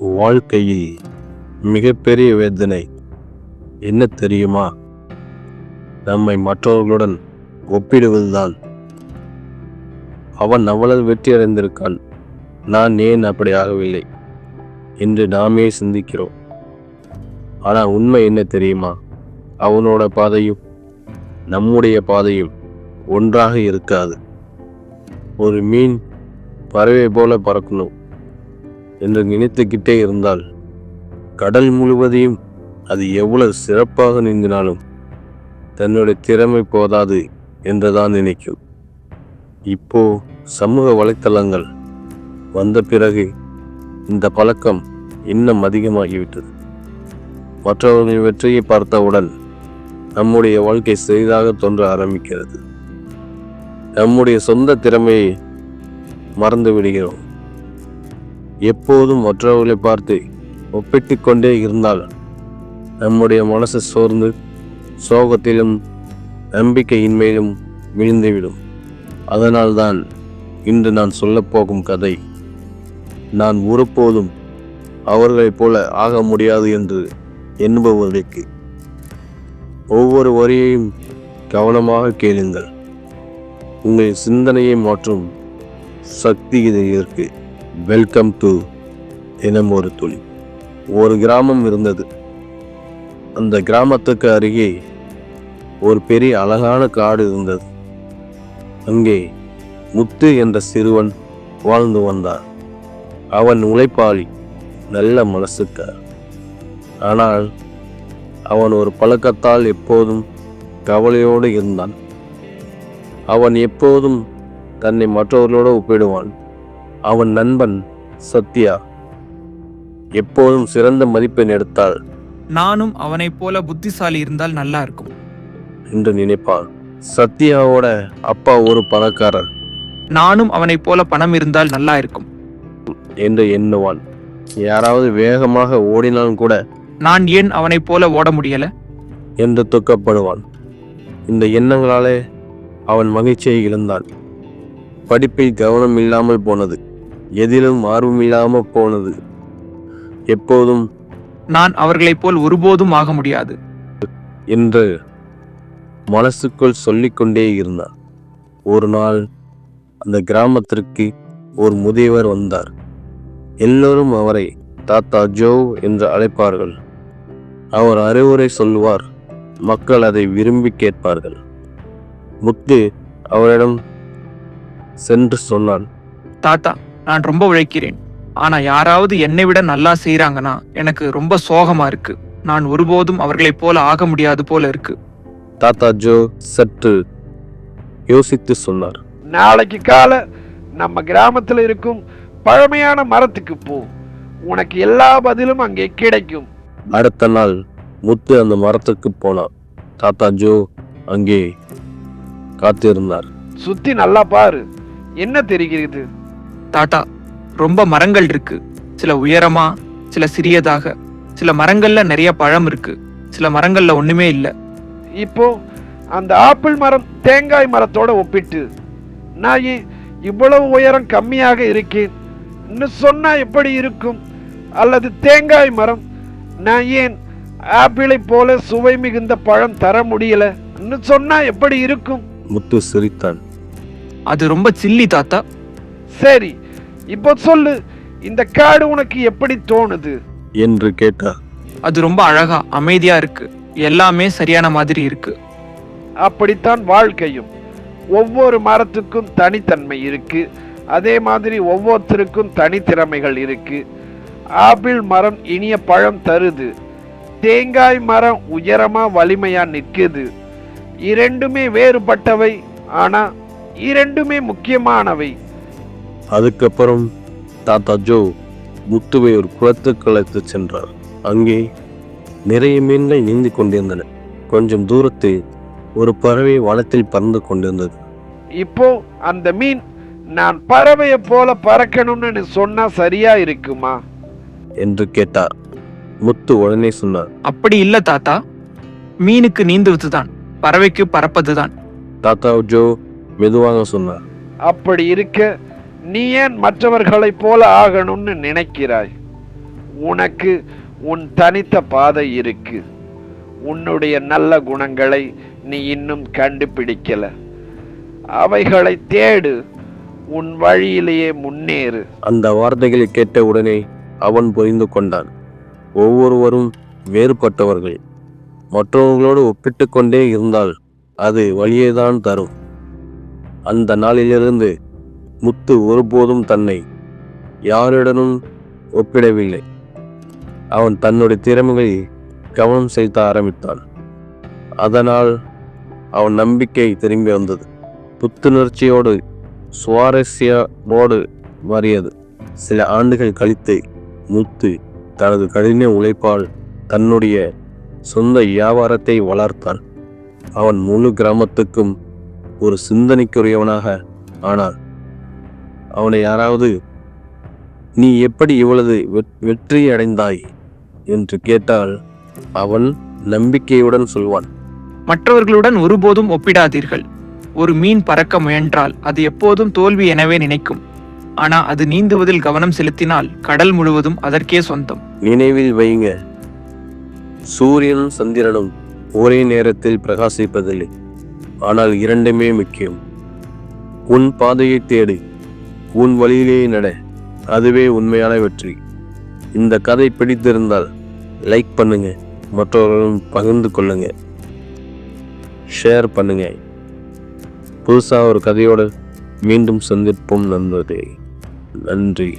வாழ்க்கையில் மிகப்பெரிய வேதனை என்ன தெரியுமா? நம்மை மற்றவர்களுடன் ஒப்பிடுவதுதான். அவன் அவ்வளவு வெற்றி அடைந்திருக்கான் நான் ஏன் அப்படி ஆகவில்லை? என்று நாமே சிந்திக்கிறோம். ஆனால் உண்மை என்ன தெரியுமா? அவனோட பாதையும் நம்முடைய பாதையும் ஒன்றாக இருக்காது. ஒரு மீன் பறவை போல பறக்கணும். என்று நினைத்துக்கிட்டே இருந்தால் கடல் முழுவதையும் அது எவ்வளவு சிறப்பாக நீந்தினாலும் தன்னுடைய திறமை போதாது என்றுதான் நினைக்கும். இப்போ சமூக வலைத்தளங்கள் வந்த பிறகு இந்த பழக்கம் இன்னும் அதிகமாகிவிட்டது. மற்றவர்களின் வெற்றியை பார்த்தவுடன் நம்முடைய வாழ்க்கை சிறிதாக தோன்ற ஆரம்பிக்கிறது. நம்முடைய சொந்த திறமையை மறந்து விடுகிறோம். எப்போதும் மற்றவர்களை பார்த்து ஒப்பிட்டு கொண்டே இருந்தால் நம்முடைய மனசு சோர்ந்து சோகத்திலும் நம்பிக்கையின்மையிலும் விழுந்துவிடும். அதனால்தான் இன்று நான் சொல்லப்போகும் கதை. நான் ஒருபோதும் அவர்களைப் போல ஆக முடியாது என்று எண்ணுபவர்களுக்கு. ஒவ்வொரு வரியையும் கவனமாக கேளுங்கள். உங்கள் சிந்தனையை மாற்றும் சக்தி இது இருக்குது வெல்கம் டு இனம் ஒரு துளி. ஒரு கிராமம் இருந்தது. அந்த கிராமத்துக்கு அருகே ஒரு பெரிய அழகான காடு இருந்தது. அங்கே முத்து என்ற சிறுவன் வாழ்ந்து வந்தான். அவன் உழைப்பாளி நல்ல மனசுக்கார். ஆனால் அவன் ஒரு பழக்கத்தால் எப்போதும் கவலையோடு இருந்தான். அவன் எப்போதும் தன்னை மற்றவர்களோடு ஒப்பிடுவான். அவன் நண்பன் சத்யா. எப்போதும் சிறந்த மதிப்பெண் எடுத்தாள். நானும் அவனைப் போல புத்திசாலி இருந்தால் நல்லா இருக்கும். என்று நினைப்பான் சத்யாவோட அப்பா ஒரு பணக்காரர். நானும் அவனைப் போல பணம் இருந்தால் நல்லா இருக்கும். என்று எண்ணுவான். யாராவது வேகமாக ஓடினாலும் கூட நான் ஏன் அவனைப் போல ஓட முடியல? என்று துக்கப்படுவான். இந்த எண்ணங்களாலே அவன் மகிழ்ச்சியை இழந்தான். படிப்பில் கவனம் இல்லாமல் போனது. எதிலும் ஆர்வம் இல்லாமல் போனது. எப்போதும் நான் அவர்களைப் போல் ஒருபோதும் ஆக முடியாது. என்று மனசுக்குள் சொல்லிக்கொண்டே இருந்தான் ஒரு நாள் அந்த கிராமத்திற்கு ஒரு முதியவர் வந்தார். எல்லோரும் அவரை தாத்தா ஜோ என்று அழைப்பார்கள். அவர் அறிவுரை சொல்வார் மக்கள் அதை விரும்பி கேட்பார்கள். முத்து அவரிடம் சென்று சொன்னான் தாத்தா நான் ரொம்ப உழைக்கிறேன். ஆனா யாராவது என்னை விட நல்லா செய்றாங்கன்னா எனக்கு ரொம்ப சோகமா இருக்கு. நான் ஒருபோதும் அவர்களைப் போல ஆக முடியாது போல இருக்கு. தாத்தா ஜோ சற்று யோசித்து சொன்னார். நாளைக்கு கால நம்ம கிராமத்துல இருக்கும் பழமையான மரத்துக்கு போ. உனக்கு எல்லா பதிலும் அங்கே கிடைக்கும். அடுத்த நாள் முத்து அந்த மரத்துக்கு போனான். தாத்தா ஜோ அங்கே காத்திருந்தார். சுத்தி நல்லா பாரு. என்ன தெரிகிறது? தாத்தா ரொம்ப மரங்கள் இருக்கு. சில உயரமா சில சிறியதாக. சில மரங்கள்ல நிறைய பழம் இருக்கு. சில மரங்கள்ல ஒண்ணுமே இல்ல. இப்போ அந்த ஆப்பிள் மரம் தேங்காய் மரத்தோட ஒப்பிட்டு நான் ஏன் இவ்வளவு உயரம் கம்மியாக இருக்கேன். இன்னும் சொன்னா எப்படி இருக்கும்? அல்லது தேங்காய் மரம் நான் ஏன் ஆப்பிளை போல சுவை மிகுந்த பழம் தர முடியல? இன்னும் சொன்னா எப்படி இருக்கும்? முத்து சிரித்தான். அது ரொம்ப சில்லி தாத்தா. சரி இப்போ சொல்லு இந்த காடு உனக்கு எப்படி தோணுது? என்று கேட்டார் அது ரொம்ப அழகா அமைதியா இருக்கு. எல்லாமே சரியான மாதிரி இருக்கு. அப்படித்தான் வாழ்க்கையும். ஒவ்வொரு மரத்துக்கும் தனித்தன்மை இருக்கு. அதே மாதிரி ஒவ்வொருத்தருக்கும் தனித்திறமைகள் இருக்கு. ஆப்பிள் மரம் இனிய பழம் தருது. தேங்காய் மரம் உயரமா வலிமையா நிற்குது. இரண்டுமே வேறுபட்டவை ஆனா இரண்டுமே முக்கியமானவை. அதுக்கப்புறம் தாத்தா ஜோ முத்துவை ஒரு குளத்துக்கு அழைத்து சென்றார். அங்கே நிறைய மீன்கள் நீந்தி கொண்டிருந்தன. கொஞ்சம் தூரத்தில் ஒரு பறவை வனத்தில் பறந்து கொண்டிருந்தது. இப்போ அந்த மீன் நான் பறவையை போல பறக்கணும்னு நீ சொன்னா சரியா இருக்குமா? என்று கேட்டார். முத்து உடனே சொன்னார். அப்படி இல்ல தாத்தா. மீனுக்கு நீந்துவதுதான். பறவைக்கு பறப்பதுதான். தாத்தா ஜோ மெதுவாக சொன்னார். அப்படி இருக்க நீ ஏன் மற்றவர்களைப் போல ஆகணும்னு நினைக்கிறாய்? உனக்கு உன் தனித்த பாதை இருக்கு. உன்னுடைய நல்ல குணங்களை நீ இன்னும் கண்டுபிடிக்கல. அவைகளை தேடு. உன் வழியிலேயே முன்னேறு. அந்த வார்த்தைகளை கேட்ட உடனே அவன் புரிந்து கொண்டான். ஒவ்வொருவரும் வேறுபட்டவர்கள். மற்றவர்களோடு ஒப்பிட்டு கொண்டே இருந்தால் அது வழியேதான் தரும். அந்த நாளிலிருந்து முத்து ஒருபோதும் தன்னை யாருடனும் ஒப்பிடவில்லை. அவன் தன்னுடைய திறமைகளில் கவனம் செலுத்த ஆரம்பித்தான். அதனால் அவன் நம்பிக்கை திரும்பி வந்தது. புத்துணர்ச்சியோடு சுவாரஸ்யமோடு மாறியது சில ஆண்டுகள் கழித்து முத்து தனது கடின உழைப்பால் தன்னுடைய சொந்த வியாபாரத்தை வளர்த்தான். அவன் முழு கிராமத்துக்கும் ஒரு சிந்தனைக்குரியவனாக ஆனான். அவனை யாராவது நீ எப்படி இவ்வளவு வெற்றி அடைந்தாய் என்று கேட்டால் அவன் நம்பிக்கையுடன் சொல்வான். மற்றவர்களுடன் ஒருபோதும் ஒப்பிடாதீர்கள். ஒரு மீன் பறக்க முயன்றால் அது எப்போதும் தோல்வி எனவே நினைக்கும். ஆனா அது நீந்துவதில் கவனம் செலுத்தினால் கடல் முழுவதும் அதற்கே சொந்தம். நினைவில் வைங்க. சூரியனும் சந்திரனும் ஒரே நேரத்தில் பிரகாசிப்பதில்லை. ஆனால் இரண்டுமே முக்கியம். உன் பாதையை தேடு. உன் வழியிலே நட. அதுவே உண்மையான வெற்றி. இந்த கதை பிடித்திருந்தால் லைக் பண்ணுங்க. மற்றவர்களும் பகிர்ந்து கொள்ளுங்க. ஷேர் பண்ணுங்க. புதுசாக ஒரு கதையோடு மீண்டும் சந்திப்போம் நண்பர்களே. நன்றி.